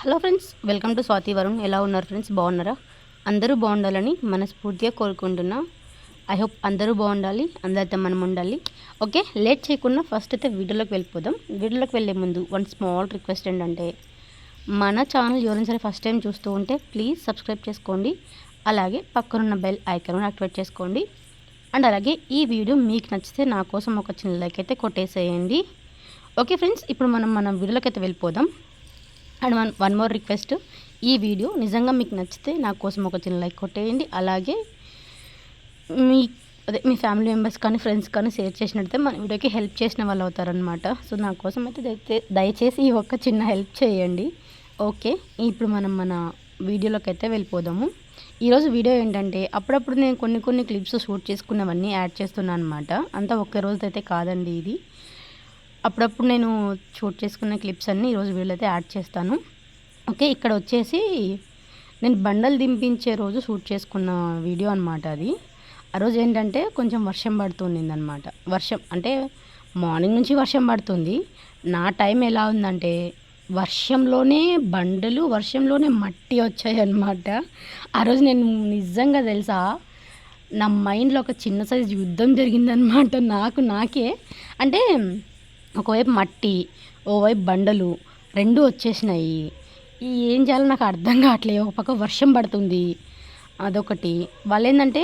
Hello friends welcome to Swathi Varun. ఎలా ఉన్నారు friends? బాగున్నారా? అందరూ బాగుండాలని మనస్ఫూర్తిగా కోరుకుంటున్నా. ఐ హోప్ అందరూ బాగుండాలి అందరితో మనం ఉండాలి. ఓకే లేట్ చేయకుండా ఫస్ట్ అయితే వీడియోలోకి వెళ్ళిపోదాం. వీడియోలోకి వెళ్ళే ముందు వన్ స్మాల్ రిక్వెస్ట్ ఏంటంటే మన ఛానల్ ఎవరైనా సరే ఫస్ట్ టైం చూస్తూ ఉంటే ప్లీజ్ సబ్స్క్రైబ్ చేసుకోండి. అలాగే పక్కనున్న బెల్ ఐకాన్ యాక్టివేట్ చేసుకోండి. అండ్ అలాగే ఈ వీడియో మీకు నచ్చితే నా కోసం ఒక చిన్న లైక్ అయితే కొట్టేసేయండి. ఓకే ఫ్రెండ్స్ ఇప్పుడు మనం మన వీడియోలోకి అయితే వెళ్ళిపోదాం. And one one more request. ఈ వీడియో నిజంగా మీకు నచ్చితే నా కోసం ఒక చిన్న లైక్ కొట్టేయండి. అలాగే మీ అదే మీ ఫ్యామిలీ మెంబర్స్ కానీ ఫ్రెండ్స్ కానీ షేర్ చేసినట్టే మన వీడియోకి హెల్ప్ చేసిన వాళ్ళు అవుతారనమాట సో నా కోసం అయితే దయచేసి ఈ ఒక్క చిన్న హెల్ప్ చేయండి. ఓకే ఇప్పుడు మనం మన వీడియోలోకి అయితే వెళ్ళిపోదాము. ఈరోజు వీడియో ఏంటంటే అప్పుడప్పుడు నేను కొన్ని కొన్ని క్లిప్స్ షూట్ చేసుకున్నవన్నీ యాడ్ చేస్తున్నాను అనమాట అంతా ఒక్క రోజు అయితే కాదండి ఇది. అప్పుడప్పుడు నేను షూట్ చేసుకున్న క్లిప్స్ అన్నీ ఈరోజు వీళ్ళైతే యాడ్ చేస్తాను. ఓకే ఇక్కడ వచ్చేసి నేను బండలు దింపించే రోజు షూట్ చేసుకున్న వీడియో అనమాట అది. ఆ రోజు ఏంటంటే కొంచెం వర్షం పడుతుంది అనమాట వర్షం అంటే మార్నింగ్ నుంచి వర్షం పడుతుంది. నా టైం ఎలా ఉందంటే వర్షంలోనే బండలు వర్షంలోనే మట్టి వచ్చాయి అనమాట ఆ రోజు నేను నిజంగా తెలుసా నా మైండ్లో ఒక చిన్న సైజు యుద్ధం జరిగిందనమాట నాకు నాకే. అంటే ఒకవైపు మట్టి ఓవైపు బండలు రెండు వచ్చేసినాయి. ఈ ఏం చేయాలో నాకు అర్థం కావట్లేదు. ఒక పక్క వర్షం పడుతుంది. అదొకటి. వాళ్ళు ఏంటంటే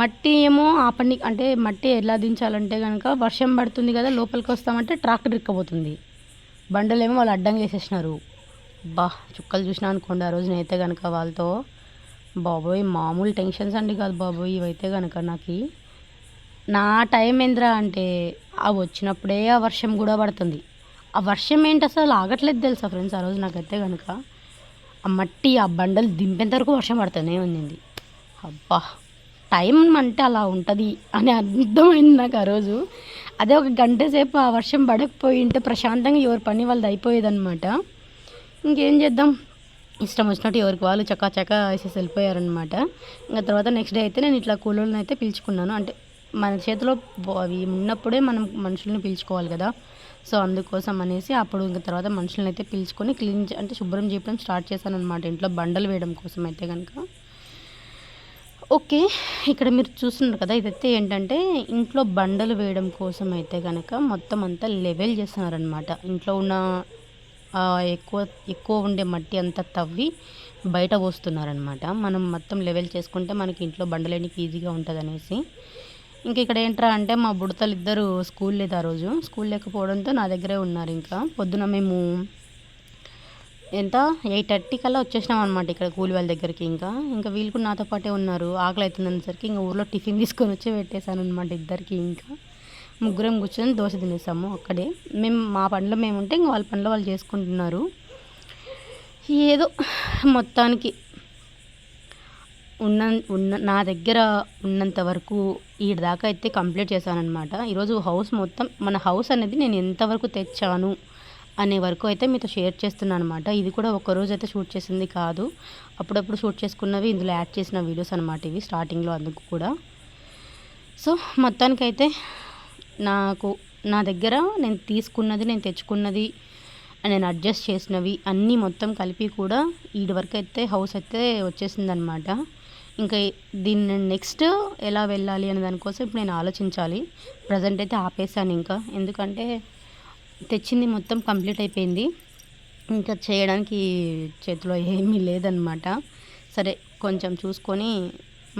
మట్టి ఏమో ఆపండి అంటే మట్టి ఎలా దించాలంటే కనుక వర్షం పడుతుంది కదా లోపలికి వస్తామంటే ట్రాక్టర్ ఇక్కబోతుంది బండలేమో వాళ్ళు అడ్డంగా వేసేసినారు. బా చుక్కలు చూసినా అనుకోండి ఆ రోజున అయితే కనుక వాళ్ళతో బాబోయ్ మామూలు టెన్షన్స్ అండి కాదు బాబోయ్ ఇవైతే కనుక నాకు నా టైం ఏంద్రా అంటే ఆ వచ్చినప్పుడే ఆ వర్షం కూడా పడుతుంది. ఆ వర్షం ఏంటి అసలు ఆగట్లేదు తెలుసా ఫ్రెండ్స్? ఆ రోజు నాకైతే కనుక ఆ మట్టి ఆ బండలు దింపేంత వరకు వర్షం పడుతూనే ఉంది అబ్బా టైం అంటే అలా ఉంటుంది అని అర్థమైంది నాకు ఆ రోజు. అదే ఒక గంట సేపు ఆ వర్షం పడకపోయి ఉంటే ప్రశాంతంగా ఎవరి పని వాళ్ళది అయిపోయేదన్నమాట. ఇంకేం చేద్దాం? ఇష్టం వచ్చినట్టు ఎవరికి వాళ్ళు చక్కా చక్కా వేసేసి వెళ్ళిపోయారనమాట ఇంకా తర్వాత నెక్స్ట్ డే అయితే నేను ఇట్లా కూలోళ్ళని అయితే పిలుచుకున్నాను. అంటే మన చేతిలో అవి ఉన్నప్పుడే మనం మనుషుల్ని పిలుచుకోవాలి కదా. సో అందుకోసం అనేసి అప్పుడు ఇంకా తర్వాత మనుషులను అయితే పిలుచుకొని క్లీన్ అంటే శుభ్రం చేయడం స్టార్ట్ చేశాను అనమాట ఇంట్లో బండలు వేయడం కోసం అయితే కనుక ఓకే ఇక్కడ మీరు చూస్తున్నారు కదా ఇదైతే ఏంటంటే ఇంట్లో బండలు వేయడం కోసం అయితే కనుక మొత్తం అంతా లెవెల్ చేస్తున్నారనమాట ఇంట్లో ఉన్న ఎక్కువ ఎక్కువ ఉండే మట్టి అంతా తవ్వి బయట పోస్తున్నారనమాట మనం మొత్తం లెవెల్ చేసుకుంటే మనకి ఇంట్లో బండలేనికి ఈజీగా ఉంటుంది అనేసి ఇంకా ఇక్కడ ఏంట్రా అంటే మా బుడతలు ఇద్దరు స్కూల్ లేదు ఆ రోజు. స్కూల్ లేకపోవడంతో నా దగ్గరే ఉన్నారు ఇంకా. పొద్దున మేము ఎంత? ఎయిట్ థర్టీ కల్లా వచ్చేసినాం అనమాట ఇక్కడ కూలి వాళ్ళ దగ్గరికి ఇంకా. ఇంకా వీళ్ళు కూడా నాతో పాటే ఉన్నారు. ఆకలి అవుతుందనేసరికి ఇంకా ఊర్లో టిఫిన్ తీసుకొని వచ్చి పెట్టేశాను అనమాట ఇద్దరికి ఇంకా. ముగ్గురం కూర్చొని దోశ తినేసాము అక్కడే మేము మా పనిలో మేము ఉంటే ఇంకా వాళ్ళ పనిలో వాళ్ళు చేసుకుంటున్నారు. ఏదో మొత్తానికి ఉన్న ఉన్న నా దగ్గర ఉన్నంత వరకు ఈ దాకా అయితే కంప్లీట్ చేశానమాట ఈరోజు హౌస్ మొత్తం మన హౌస్ అనేది నేను ఎంతవరకు తెచ్చాను అనే వరకు అయితే మీతో షేర్ చేస్తున్నాను అనమాట ఇది కూడా ఒక రోజు అయితే షూట్ చేసింది కాదు. అప్పుడప్పుడు షూట్ చేసుకున్నవి ఇందులో యాడ్ చేసిన వీడియోస్ అనమాట ఇవి స్టార్టింగ్లో అందుకు కూడా. సో మొత్తానికైతే నాకు నా దగ్గర నేను తీసుకున్నది నేను తెచ్చుకున్నది నేను అడ్జస్ట్ చేసినవి అన్నీ మొత్తం కలిపి కూడా ఈడి వరకు అయితే హౌస్ అయితే వచ్చేసిందనమాట ఇంకా దీన్ని నెక్స్ట్ ఎలా వెళ్ళాలి అనే దానికోసం ఇప్పుడు నేను ఆలోచించాలి. ప్రజెంట్ అయితే ఆపేసాను ఇంకా. ఎందుకంటే తెచ్చింది మొత్తం కంప్లీట్ అయిపోయింది. ఇంకా చేయడానికి చేతిలో ఏమీ లేదనమాట సరే కొంచెం చూసుకొని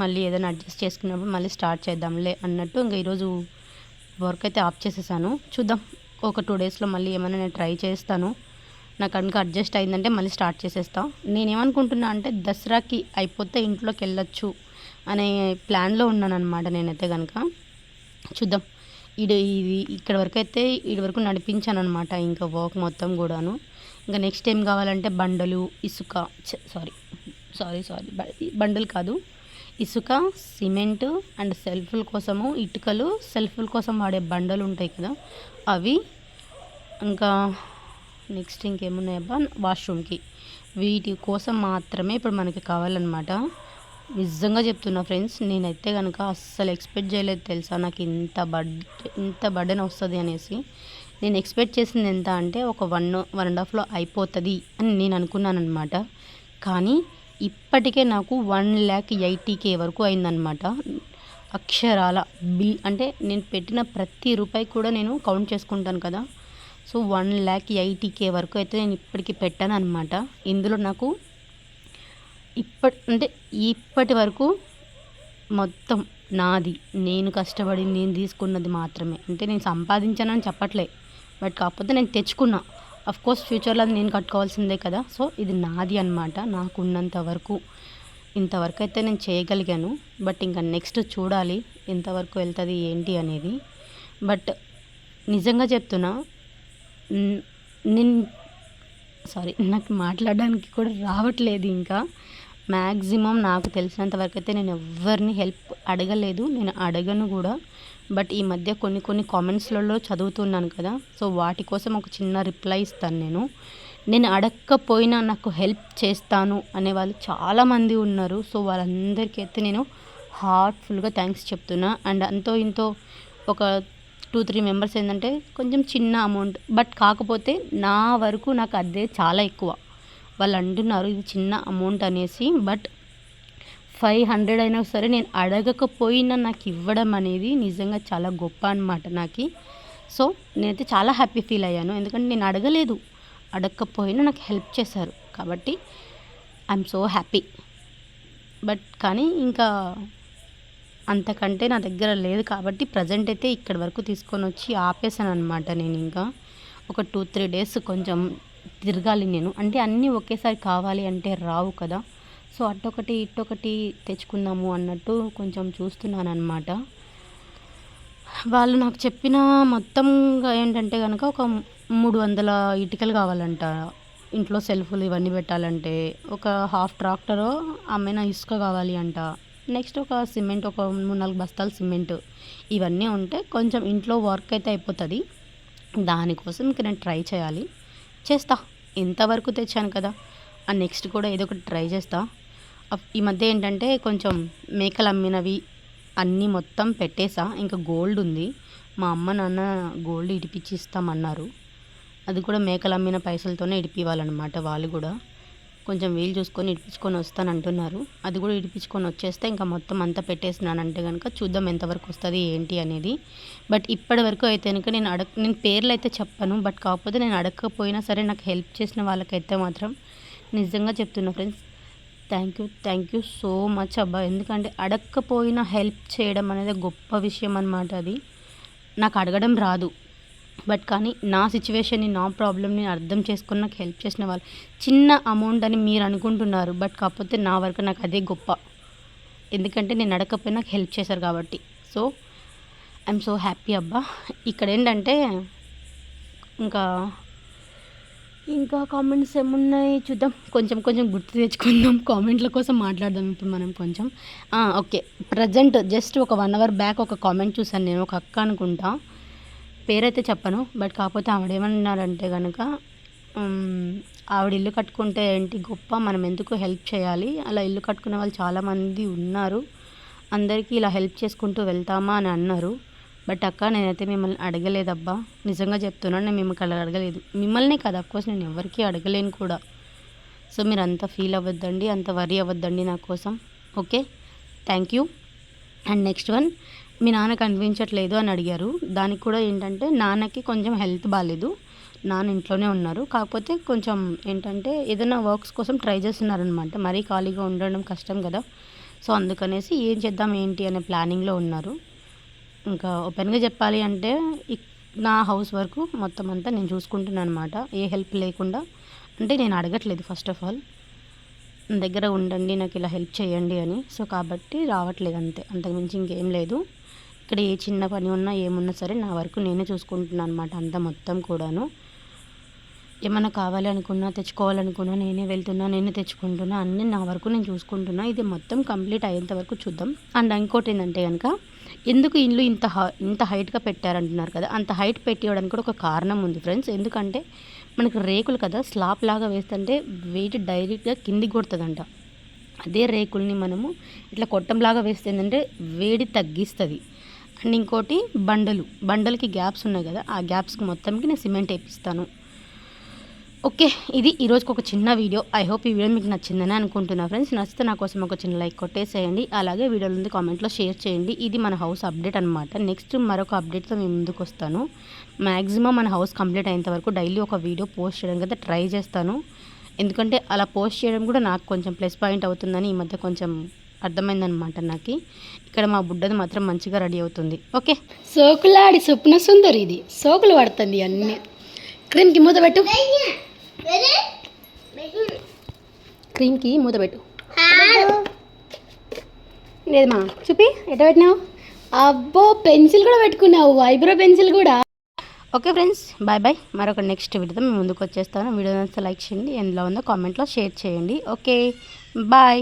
మళ్ళీ ఏదైనా అడ్జస్ట్ చేసుకున్నప్పుడు మళ్ళీ స్టార్ట్ చేద్దాంలే అన్నట్టు ఇంకా ఈరోజు వర్క్ అయితే ఆఫ్ చేసేసాను. చూద్దాం ఒక టూ డేస్లో మళ్ళీ ఏమైనా నేను ట్రై చేస్తాను. నాకు కనుక అడ్జస్ట్ అయిందంటే మళ్ళీ స్టార్ట్ చేసేస్తాం. నేనేమనుకుంటున్నా అంటే దసరాకి అయిపోతే ఇంట్లోకి వెళ్ళొచ్చు అనే ప్లాన్లో ఉన్నాను అనమాట నేనైతే కనుక చూద్దాం. ఇడు ఇది ఇక్కడ వరకు అయితే ఇటు వరకు నడిపించాను అనమాట ఇంకా వర్క్ మొత్తం కూడాను. ఇంకా నెక్స్ట్ ఏం కావాలంటే బండలు ఇసుక సారీ సారీ సారీ బండలు కాదు. ఇసుక సిమెంట్ అండ్ సెల్ఫ్ల కోసము ఇటుకలు సెల్ఫ్ల కోసం వాడే బండలు ఉంటాయి కదా. అవి ఇంకా నెక్స్ట్ ఇంకేమున్నాయబ్బా వాష్రూమ్కి. వీటి కోసం మాత్రమే ఇప్పుడు మనకి కావాలన్నమాట. నిజంగా చెప్తున్నా ఫ్రెండ్స్ నేనైతే కనుక అస్సలు ఎక్స్పెక్ట్ చేయలేదు తెలుసా? నాకు ఇంత బడ్ ఇంత బర్డెన్ వస్తుంది అనేసి. నేను ఎక్స్పెక్ట్ చేసింది ఎంత అంటే ఒక వన్ వన్ అండ్ హాఫ్లో అయిపోతుంది అని నేను అనుకున్నాను అనమాట కానీ ఇప్పటికే నాకు వన్ ల్యాక్ ఎయిటీకే వరకు అయిందనమాట అక్షరాల బిల్ అంటే నేను పెట్టిన ప్రతి రూపాయి కూడా నేను కౌంట్ చేసుకుంటాను కదా. So one lakh eighty K వరకు అయితే నేను ఇప్పటికి పెట్టాను అనమాట ఇందులో నాకు ఇప్పటి అంటే ఇప్పటి వరకు మొత్తం నాది. నేను కష్టపడి నేను తీసుకున్నది మాత్రమే. అంటే నేను సంపాదించానని చెప్పట్లే. బట్ కాకపోతే నేను తెచ్చుకున్నా. అఫ్ కోర్స్ ఫ్యూచర్లో అది నేను కట్టుకోవాల్సిందే కదా. సో ఇది నాది అనమాట నాకున్నంత వరకు. ఇంతవరకు అయితే నేను చేయగలిగాను. బట్ ఇంకా నెక్స్ట్ చూడాలి. ఎంతవరకు వెళ్తుంది ఏంటి అనేది. బట్ నిజంగా చెప్తున్నా నేను సారీ నాకు మాట్లాడడానికి కూడా రావట్లేదు ఇంకా. మ్యాక్సిమం నాకు తెలిసినంత వరకు అయితే నేను ఎవరిని హెల్ప్ అడగలేదు నేను అడగను కూడా. బట్ ఈ మధ్య కొన్ని కొన్ని కామెంట్స్లలో చదువుతున్నాను కదా సో వాటి కోసం ఒక చిన్న రిప్లై ఇస్తాను నేను. నేను అడగకపోయినా నాకు హెల్ప్ చేస్తాను అనే వాళ్ళు చాలామంది ఉన్నారు సో వాళ్ళందరికీ అయితే నేను హార్ట్ఫుల్గా థ్యాంక్స్ చెప్తున్నా. అండ్ అంతో ఇంతో ఒక టూ త్రీ మెంబర్స్ ఏంటంటే కొంచెం చిన్న అమౌంట్. బట్ కాకపోతే నా వరకు నాకు అదే చాలా ఎక్కువ. వాళ్ళు అంటున్నారు ఇది చిన్న అమౌంట్ అనేసి బట్ ఫైవ్ హండ్రెడ్ అయినా సరే నేను అడగకపోయినా నాకు ఇవ్వడం అనేది నిజంగా చాలా గొప్ప అనమాట నాకు. సో నేనైతే చాలా హ్యాపీ ఫీల్ అయ్యాను. ఎందుకంటే నేను అడగలేదు. అడగకపోయినా నాకు హెల్ప్ చేశారు. కాబట్టి ఐఎమ్ సో హ్యాపీ. బట్ కానీ ఇంకా అంతకంటే నా దగ్గర లేదు కాబట్టి ప్రజెంట్ అయితే ఇక్కడి వరకు తీసుకొని వచ్చి ఆపేసాను అనమాట నేను ఇంకా. ఒక టూ త్రీ డేస్ కొంచెం తిరగాలి నేను. అంటే అన్నీ ఒకేసారి కావాలి అంటే రావు కదా. సో అటొకటి ఇట్టొకటి తెచ్చుకుందాము అన్నట్టు కొంచెం చూస్తున్నాను అనమాట వాళ్ళు నాకు చెప్పిన మొత్తంగా ఏంటంటే కనుక ఒక మూడు వందల ఇటుకలు కావాలంట. ఇంట్లో సెల్ఫ్లు ఇవన్నీ పెట్టాలంటే ఒక హాఫ్ ట్రాక్టరు అమ్మిన ఇసుక కావాలి అంట. నెక్స్ట్ ఒక సిమెంట్ ఒక మూడు నాలుగు బస్తాలు సిమెంట్. ఇవన్నీ ఉంటే కొంచెం ఇంట్లో వర్క్ అయితే అయిపోతుంది. దానికోసం ఇంక నేను ట్రై చేయాలి. చేస్తా. ఎంతవరకు తెచ్చాను కదా. ఆ నెక్స్ట్ కూడా ఏదో ఒకటి ట్రై చేస్తా. ఈ మధ్య ఏంటంటే కొంచెం మేకలు అమ్మినవి అన్నీ మొత్తం పెట్టేసా. ఇంకా గోల్డ్ ఉంది. మా అమ్మ నాన్న గోల్డ్ ఇడిపించి ఇస్తామన్నారు. అది కూడా మేకలు అమ్మిన పైసలతోనే ఇడిపివ్వాలన్నమాట వాళ్ళు కూడా. కొంచెం వీలు చూసుకొని ఇడిపించుకొని వస్తాను అంటున్నారు. అది కూడా ఇడిపించుకొని వచ్చేస్తే ఇంకా మొత్తం అంతా పెట్టేసినానంటే కనుక చూద్దాం ఎంతవరకు వస్తుంది ఏంటి అనేది. బట్ ఇప్పటి వరకు అయితే కనుక నేను అడగ నేను పేర్లు అయితే చెప్పను. బట్ కాకపోతే నేను అడగకపోయినా సరే నాకు హెల్ప్ చేసిన వాళ్ళకైతే మాత్రం నిజంగా చెప్తున్నా friends. Thank you thank you so much అబ్బా. ఎందుకంటే అడగకపోయినా హెల్ప్ చేయడం అనేది గొప్ప విషయం అనమాట అది. నాకు అడగడం రాదు. బట్ కానీ నా సిచ్యువేషన్ని నా ప్రాబ్లమ్ని అర్థం చేసుకుని నాకు హెల్ప్ చేసిన వాళ్ళు. చిన్న అమౌంట్ అని మీరు అనుకుంటున్నారు బట్ కాకపోతే నా వరకు నాకు అదే గొప్ప. ఎందుకంటే నేను అడగకపోయినా నాకు హెల్ప్ చేశారు కాబట్టి. సో ఐఎమ్ సో హ్యాపీ అబ్బా. ఇక్కడ ఏంటంటే ఇంకా ఇంకా కామెంట్స్ ఏమున్నాయి చూద్దాం. కొంచెం కొంచెం గుర్తు తెచ్చుకుందాం. కామెంట్ల కోసం మాట్లాడదాం ఇప్పుడు మనం కొంచెం. ఓకే. ప్రజెంట్ జస్ట్ ఒక వన్ అవర్ బ్యాక్ ఒక కామెంట్ చూసాను నేను ఒక అక్క అనుకుంటా. పేరైతే చెప్పను బట్ కాకపోతే ఆవిడేమన్నారంటే కనుక ఆవిడ ఇల్లు కట్టుకుంటే ఏంటి గొప్ప? మనం ఎందుకు హెల్ప్ చేయాలి? అలా ఇల్లు కట్టుకునే వాళ్ళు చాలామంది ఉన్నారు. అందరికీ ఇలా హెల్ప్ చేసుకుంటూ వెళ్తామా అని అన్నారు. బట్ అక్క నేనైతే మిమ్మల్ని అడగలేదబ్బా. నిజంగా చెప్తున్నాను నేను మిమ్మల్ని అడగలేదు. మిమ్మల్ని కదా అఫ్కోర్స్ నేను ఎవరికీ అడగలేను కూడా. సో మీరు అంత ఫీల్ అవ్వద్దండి అంత వరీ అవ్వద్దండి నా కోసం. Okay thank you and next one మీ నాన్న కనిపించట్లేదు అని అడిగారు. దానికి కూడా ఏంటంటే నాన్నకి కొంచెం హెల్త్ బాగాలేదు నాన్న ఇంట్లోనే ఉన్నారు. కాకపోతే కొంచెం ఏంటంటే ఏదైనా వర్క్స్ కోసం ట్రై చేస్తున్నారనమాట మరీ ఖాళీగా ఉండడం కష్టం కదా. సో అందుకనేసి ఏం చేద్దాం ఏంటి అనే ప్లానింగ్లో ఉన్నారు. ఇంకా ఓపెన్గా చెప్పాలి అంటే నా హౌస్ వర్క్ మొత్తం అంతా నేను చూసుకుంటున్నాను అనమాట ఏ హెల్ప్ లేకుండా. అంటే నేను అడగట్లేదు ఫస్ట్ ఆఫ్ ఆల్. దగ్గర ఉండండి నాకు ఇలా హెల్ప్ చేయండి అని. సో కాబట్టి రావట్లేదు అంతే. అంతకుమించి ఇంకేం లేదు. ఇక్కడ ఏ చిన్న పని ఉన్నా ఏమున్నా సరే నా వరకు నేనే చూసుకుంటున్నాను అనమాట అంతా మొత్తం కూడాను. ఏమైనా కావాలి అనుకున్నా తెచ్చుకోవాలనుకున్నా నేనే వెళ్తున్నా నేనే తెచ్చుకుంటున్నా అన్నీ నా వరకు నేను చూసుకుంటున్నా. ఇది మొత్తం కంప్లీట్ అయ్యేంత వరకు చూద్దాం. అండ్ ఇంకోటి ఏంటంటే కనుక ఎందుకు ఇల్లు ఇంత ఇంత హైట్గా పెట్టారంటున్నారు కదా? అంత హైట్ పెట్టివ్వడానికి కూడా ఒక కారణం ఉంది ఫ్రెండ్స్. ఎందుకంటే మనకు రేకులు కదా స్లాబ్ లాగా వేస్తుంటే వెయిట్ డైరెక్ట్గా కిందికి కొడుతుందంట. అదే రేకుల్ని మనము ఇట్లా కొట్టంలాగా వేస్తే ఏంటంటే వేడి తగ్గిస్తుంది. అండ్ ఇంకోటి బండలు. బండలకి గ్యాప్స్ ఉన్నాయి కదా ఆ గ్యాప్స్కి మొత్తంకి నేను సిమెంట్ వేపిస్తాను. ఓకే ఇది ఈరోజుకి ఒక చిన్న వీడియో. ఐ హోప్ ఈ వీడియో మీకు నచ్చిందని అనుకుంటున్నా ఫ్రెండ్స్. నచ్చితే నా కోసం ఒక చిన్న లైక్ కొట్టేసేయండి. అలాగే వీడియోలో ఉంది కామెంట్లో షేర్ చేయండి. ఇది మన హౌస్ అప్డేట్ అనమాట నెక్స్ట్ మరొక అప్డేట్తో మేము ముందుకు వస్తాను. మ్యాక్సిమం మన హౌస్ కంప్లీట్ అయ్యేంత వరకు డైలీ ఒక వీడియో పోస్ట్ చేయడానికి అయితే ట్రై చేస్తాను. ఎందుకంటే అలా పోస్ట్ చేయడం కూడా నాకు కొంచెం ప్లస్ పాయింట్ అవుతుందని ఈ మధ్య కొంచెం అర్థమైందనమాట నాకు. ఇక్కడ మా బుడ్డది మాత్రం మంచిగా రెడీ అవుతుంది. ఓకే? సోకులాడి స్వప్న సుందరి ఇది. సోకులు పడుతుంది అన్ని. క్రీమ్కి మూత పెట్టు. క్రీమ్కి మూత పెట్టు. లేదు మా చూపి ఎట్ట పెట్టినావు? అబ్బో పెన్సిల్ కూడా పెట్టుకున్నావు. ఐబ్రో పెన్సిల్ కూడా. Okay friends bye bye. మరొక నెక్స్ట్ వీడియోతో మేము ముందుకు వచ్చేస్తాను. వీడియో నచ్చితే లైక్ చేయండి. ఎందులో ఉందో కామెంట్లో షేర్ చేయండి. Okay bye.